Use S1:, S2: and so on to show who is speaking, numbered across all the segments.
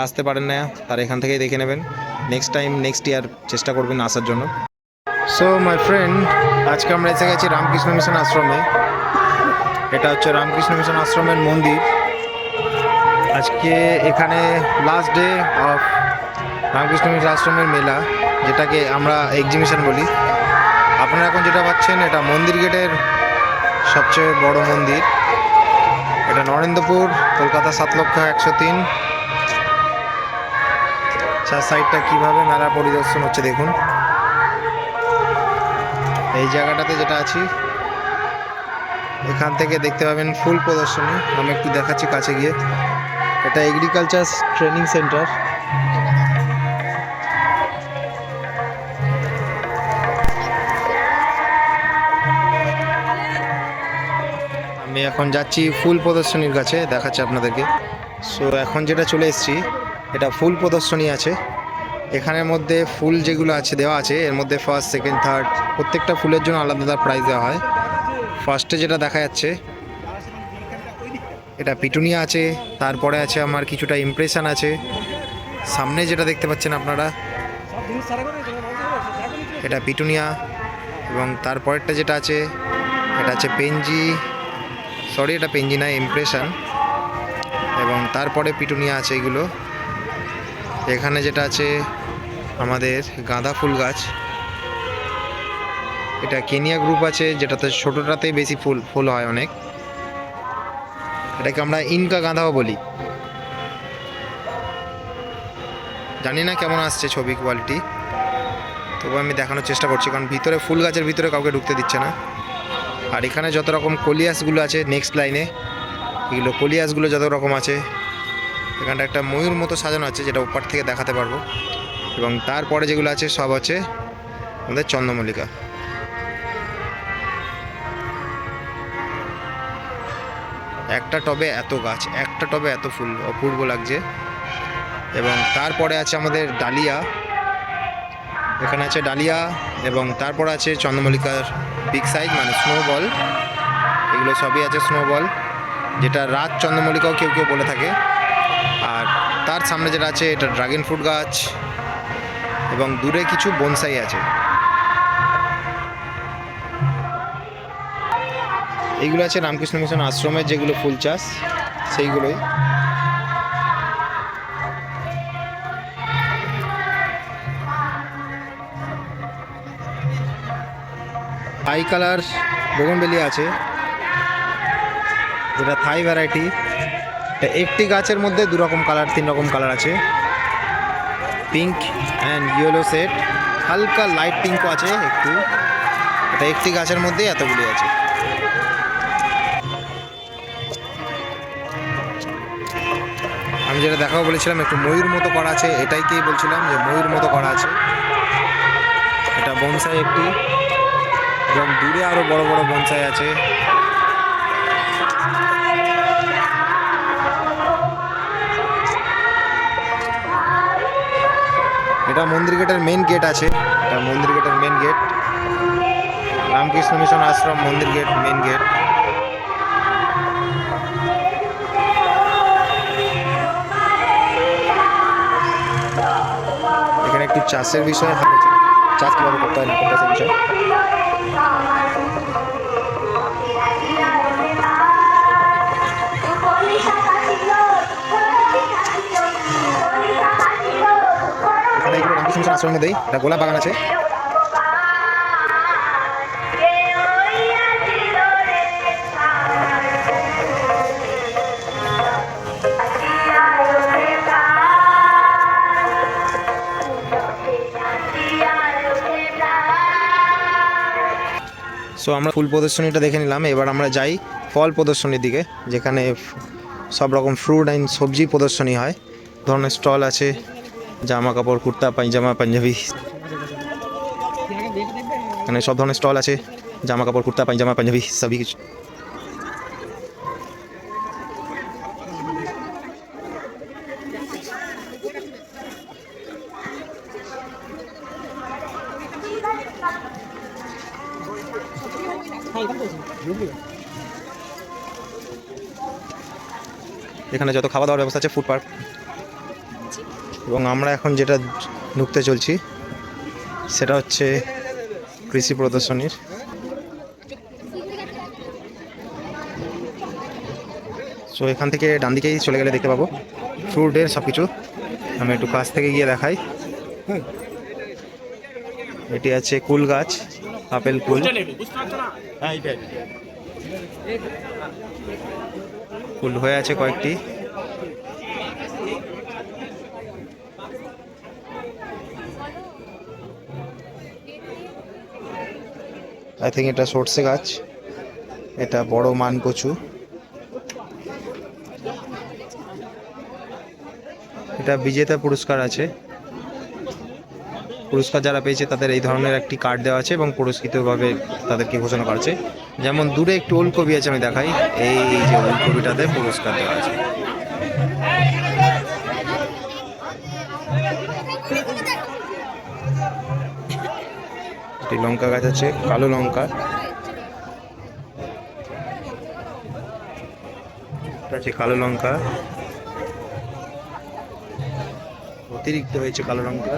S1: যারা আসতে পারেন না, তারা এখান থেকেই দেখে নেবেন। নেক্সট টাইম নেক্সট ইয়ার চেষ্টা করবেন আসার জন্য। সো মাই ফ্রেন্ড আজকে আমরা এসে গেছি রামকৃষ্ণ মিশন আশ্রমে। এটা হচ্ছে রামকৃষ্ণ মিশন আশ্রমের মন্দির। আজকে এখানে last day of Ramakrishna Mission আশ্রমের মেলা, যেটাকে আমরা এক্সিবিশন বলি। আপনারা এখন যেটা পাচ্ছেন, এটা মন্দির গেটের সবচেয়ে বড় মন্দির। এটা নরেন্দ্রপুর, কলকাতা সাত লক্ষ একশো তিন। চার সাইডটা কীভাবে মেলা পরিদর্শন হচ্ছে দেখুন। এই জায়গাটাতে যেটা আছি, এখান থেকে দেখতে পাবেন ফুল প্রদর্শনী। আমি একটু দেখাচ্ছি কাছে গিয়ে। এটা এগ্রিকালচার ট্রেনিং সেন্টার আমি এখন যাচ্ছি ফুল প্রদর্শনীর কাছে, দেখাচ্ছি আপনাদেরকে। সো এখন যেটা চলে এসেছি এটা ফুল প্রদর্শনী আছে। এখানের মধ্যে ফুল যেগুলো আছে, দেওয়া আছে, এর মধ্যে ফার্স্ট সেকেন্ড থার্ড প্রত্যেকটা ফুলের জন্য আলাদা আলাদা প্রাইজ দেওয়া হয়। ফার্স্টে যেটা দেখা যাচ্ছে, এটা পিটুনিয়া আছে, তারপরে আছে আমার কিছুটা ইমপ্রেশন আছে। সামনে যেটা দেখতে পাচ্ছেন আপনারা, এটা পিটুনিয়া, এবং তারপরেরটা যেটা আছে, এটা আছে পেনজি সরি এটা পেনজি না ইমপ্রেশন এবং তারপরে পিটুনিয়া আছে এগুলো। এখানে যেটা আছে আমাদের গাঁদা ফুল গাছ। এটা কেনিয়া গ্রুপ আছে, যেটাতে ছোটোটাতেই বেশি ফুল ফুল হয় অনেক। এটাকে আমরা ইনকা গাঁদাও বলি। জানি না কেমন আসছে ছবি কোয়ালিটি তবু আমি দেখানোর চেষ্টা করছি, কারণ ভিতরে ফুল গাছের ভিতরে কাউকে ঢুকতে দিচ্ছে না। আর এখানে যত রকম কলিয়াসগুলো আছে নেক্সট লাইনে এগুলো কলিয়াসগুলো যত রকম আছে এখানটা একটা ময়ূর মতো সাজানো আছে, যেটা ওপার থেকে দেখাতে পারব। এবং তারপরে যেগুলো আছে, সব আছে আমাদের চন্দ্রমল্লিকা। একটা টবে এত গাছ, একটা টবে এত ফুল, অপূর্ব লাগছে। এবং তারপরে আছে আমাদের ডালিয়া। এখানে আছে ডালিয়া, এবং তারপর আছে চন্দ্রমল্লিকার বিগ সাইজ মানে স্নোবল এগুলো সবই আছে স্নোবল যেটা রাত চন্দ্রমল্লিকাও কেউ কেউ বলে থাকে। আর তার সামনে যেটা আছে, এটা ড্রাগন ফ্রুট গাছ এবং দূরে কিছু বনসাই আছে। এইগুলো আছে রামকৃষ্ণ মিশন আশ্রমের যেগুলো ফুল চাষ, সেইগুলোই। হাই কালার বোগনবেলি আছে। যেটা থাই ভ্যারাইটি একটি গাছের মধ্যে দু রকম কালার, তিন রকম কালার আছে। পিঙ্ক অ্যান্ড ইয়েলো সেট হালকা লাইট পিঙ্কও আছে একটু। এটা একটি গাছের মধ্যেই এতগুলি আছে। আমি যেটা দেখাও বলেছিলাম, একটু ময়ূর মতো করা আছে। এটাইকেই বলছিলাম যে ময়ূর মতো করা আছে। এটা বনসাই একটি। এবং দূরে আরও বড় বড় বনসাই আছে। এটা মন্দির গেটের মেন গেট আছে। এটা মন্দির গেটের main gate Ramakrishna Mission Ashram, মন্দির গেট মেন গেট এখানে একটু চাষের বিষয়ে চাষ কীভাবে করতে হয় না? করতে বিষয় আশ্রমের মধ্যেই একটা গোলাপ বাগান আছে। সো আমরা ফুল প্রদর্শনীটা দেখে নিলাম। এবার আমরা যাই ফল প্রদর্শনীর দিকে, যেখানে সব রকম ফ্রুট অ্যান্ড সবজি প্রদর্শনী হয়। ধরনের স্টল আছে। জামা কাপড়, কুর্তা, পায়জামা, পাঞ্জাবি। এখানে সব ধরনের স্টল আছে। জামা কাপড়, কুর্তা, পায়জামা, পাঞ্জাবি, সবই কিছু। এখানে যত খাওয়া দাওয়ার ব্যবস্থা আছে ফুড পার্ক এবং আমরা এখন যেটা ঢুকতে চলছি সেটা হচ্ছে কৃষি প্রদর্শনীর। সো এখান থেকে ডান দিকেই চলে গেলে দেখতে পাবো। ফ্রুটের সব কিছু আমি একটু কাছ থেকে গিয়ে দেখাই। এটি আছে কুল গাছ আপেল কুল। কুল হয়ে আছে কয়েকটি। আই থিঙ্ক এটা সর্ষে গাছ। এটা বড় মান কচু এটা বিজেতা পুরস্কার আছে। পুরস্কার যারা পেয়েছে তাদের এই ধরনের একটি কার্ড দেওয়া আছে এবং পুরস্কৃতভাবে তাদেরকে ঘোষণা করা যেমন দূরে একটু ওলকবি আছে, আমি দেখাই। এই যে ওলকবিটাতে পুরস্কার দেওয়া আছে। একটি লঙ্কা গাছ আছে, কালো লঙ্কা। আছে কালো লঙ্কা। অতিরিক্ত হয়েছে কালো লঙ্কা।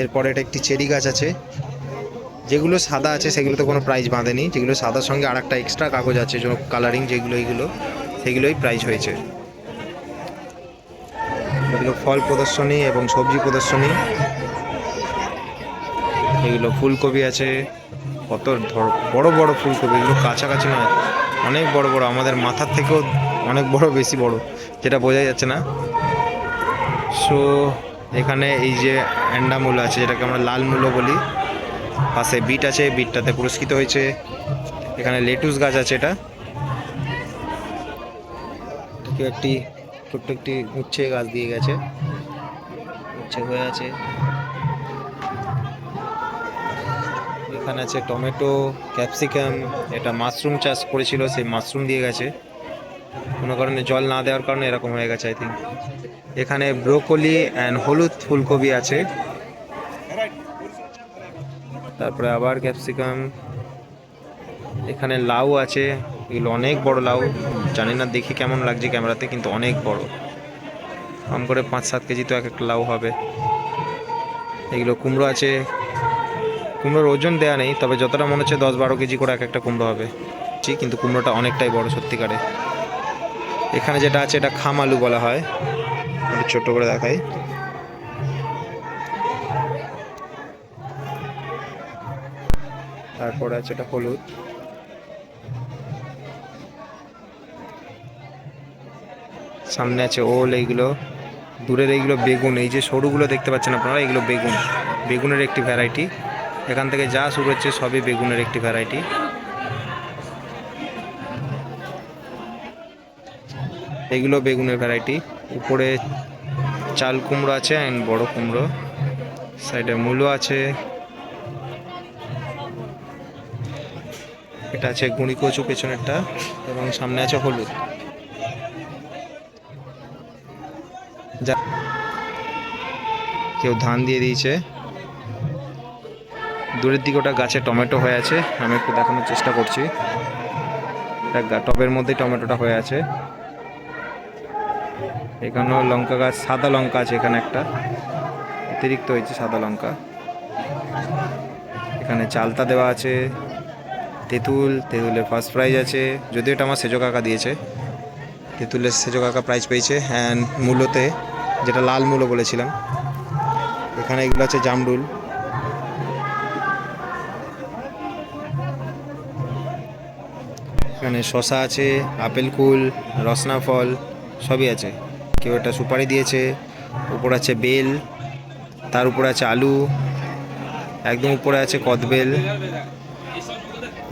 S1: এরপরে এটা একটি চেরি গাছ আছে। যেগুলো সাদা আছে, সেগুলোতে কোনো প্রাইজ বাঁধেনি। যেগুলো সাদার সঙ্গে আর একটা এক্সট্রা কাগজ আছে কালারিং যেগুলো এইগুলো সেগুলোই প্রাইজ হয়েছে। এগুলো ফল প্রদর্শনী এবং সবজি প্রদর্শনী। এগুলো ফুলকপি আছে। কত বড় বড় ফুলকপি, এগুলো কাছাকাছি নয়। অনেক বড় বড়, আমাদের মাথার থেকেও অনেক বড়, বেশি বড়, যেটা বোঝা যাচ্ছে না। সো এখানে এই যে অ্যান্ডা মূল আছে, যেটাকে আমরা লাল মূলো বলি, পাশে বিট আছে, বিটটাতে পুরস্কৃত হয়েছে। এখানে লেটুস গাছ আছে এটা। একটি, ছোট্ট একটি উচ্ছে গাছ দিয়ে গেছে। উচ্ছে হয়ে আছে। এখানে আছে টমেটো, ক্যাপসিকাম, এটা মাশরুম চাষ করেছিল, সেই মাশরুম দিয়ে গেছে। কোনো কারণে জল না দেওয়ার কারণে এরকম হয়ে গেছে আই থিঙ্ক এখানে ব্রোকলি অ্যান্ড হলুদ ফুলকপি আছে। তারপরে আবার ক্যাপসিকাম। এখানে লাউ আছে, এগুলো অনেক বড় লাউ। জানি না, দেখি কেমন লাগছে ক্যামেরাতে, কিন্তু অনেক বড়। কম করে পাঁচ সাত কেজি তো এক একটা লাউ হবে। এগুলো কুমড়ো আছে কুমড়োর ওজন দেওয়া নেই তবে যতটা মনে হচ্ছে দশ বারো কেজি করে এক একটা কুমড়ো হবে। জি, কিন্তু কুমড়োটা অনেকটাই বড় সত্যিকারে। এখানে যেটা আছে এটা খাম আলু বলা হয়। ছোট করে দেখাই। তারপরে আছে এটা হলুদ। সামনে আছে ওল এইগুলো। দূরের এইগুলো বেগুন এই যে সরুগুলো দেখতে পাচ্ছেন আপনারা এগুলো বেগুন। বেগুনের একটি ভ্যারাইটি এখান থেকে যা শুরু হচ্ছে সবই বেগুনের একটি ভ্যারাইটি এগুলো বেগুনের ভ্যারাইটি উপরে চাল কুমড়ো আছে অ্যান্ড বড় কুমড়ো। সাইডে মূলো আছে। এটা আছে গুঁড়ি কচু পেছনেরটা এবং সামনে আছে হলুদ। কেউ ধান দিয়ে দিয়েছে। দূরের দিকে ওটা গাছে টমেটো হয়ে আছে, আমি একটু দেখানোর চেষ্টা করছি। এটা টবের মধ্যে টমেটোটা হয়ে আছে। এখানেও লঙ্কা গাছ, সাদা লঙ্কা আছে এখানে একটা। অতিরিক্ত হয়েছে সাদা লঙ্কা। এখানে চালতা দেওয়া আছে, তেঁতুল, তেঁতুলের ফার্স্ট প্রাইজ আছে, যদিও এটা আমার সেজো কাকা দিয়েছে। তেঁতুলের সেজো কাকা প্রাইজ পেয়েছে অ্যান্ড মূলোতে, যেটা লাল মূলো বলেছিলাম। এখানে এগুলো আছে জামরুল। এখানে শশা আছে, আপেল কুল, রসনা ফল, সবই আছে। কেউ একটা সুপারি দিয়েছে, উপর আছে বেল, তার উপরে আছে আলু, একদম উপরে আছে কদবেল।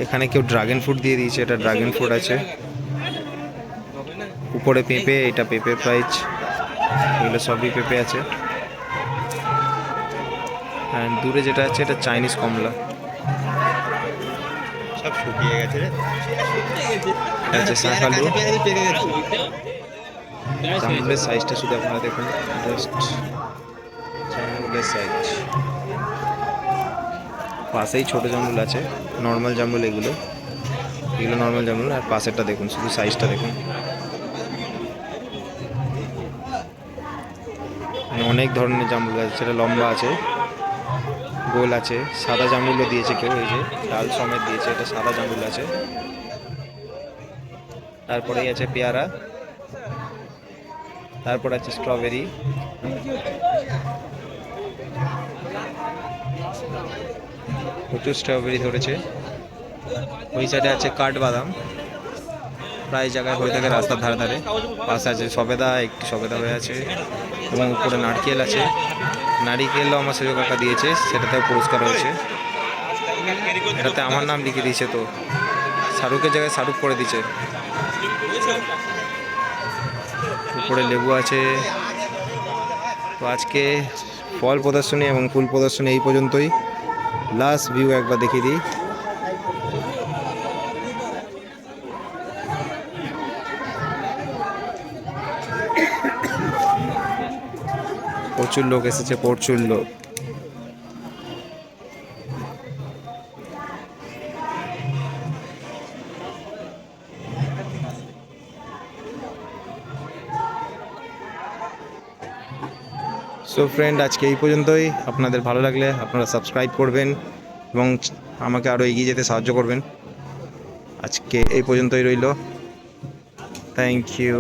S1: এখানে কেউ ড্রাগন ফ্রুট দিয়ে দিয়েছে, এটা ড্রাগন ফ্রুট আছে। উপরে পেঁপে, এটা পেঁপে প্রাইজ এগুলো সবই পেঁপে আছে। দূরে যেটা আছে, এটা চাইনিজ কমলা।
S2: সব শুকিয়ে গেছে রে।
S1: হচ্ছে শাঁখালু জামরুলের সাইজটা শুধু আপনারা দেখুন। জাস্ট জামরুলের সাইজ পাশেই ছোট জামরুল আছে। নর্মাল জামরুল এগুলো। এগুলো নর্মাল জামরুল আর পাশেরটা দেখুন, শুধু সাইজটা দেখুন। অনেক ধরনের জামরুল আছে। সেটা লম্বা আছে। গোল আছে, সাদা জামরুলও দিয়েছে কেউ, এই যে ডাল সমেত দিয়েছে, এটা সাদা জামরুল আছে। তারপরেই আছে পেয়ারা, তারপর আছে স্ট্রবেরি। প্রচুর স্ট্রবেরি ধরেছে। ওই সাইডে আছে কাঠবাদাম, প্রায় জায়গায় হয়ে থাকে রাস্তার ধারে ধারে। পাশে আছে সবেদা, একটি সবেদা হয়ে আছে। এবং উপরে নারকেল আছে। নারিকেলও আমার সেজো কাকা দিয়েছে, সেটাতেও পুরস্কার হয়েছে এটাতে আমার নাম লিখে দিয়েছে তো। শাহরুখের জায়গায় শাহরুখ করে দিয়েছে। উপরে লেবু আছে। তো আজকে ফল প্রদর্শনী এবং ফুল প্রদর্শনী এই পর্যন্তই। লাস্ট ভিউ একবার দেখিয়ে দিই। প্রচুর লোক এসেছে, প্রচুর লোক। সো ফ্রেন্ড আজকে এই পর্যন্তই। আপনাদের ভালো লাগলে আপনারা সাবস্ক্রাইব করবেন এবং আমাকে আরও এগিয়ে যেতে সাহায্য করবেন। আজকে এই পর্যন্তই রইল। Thank you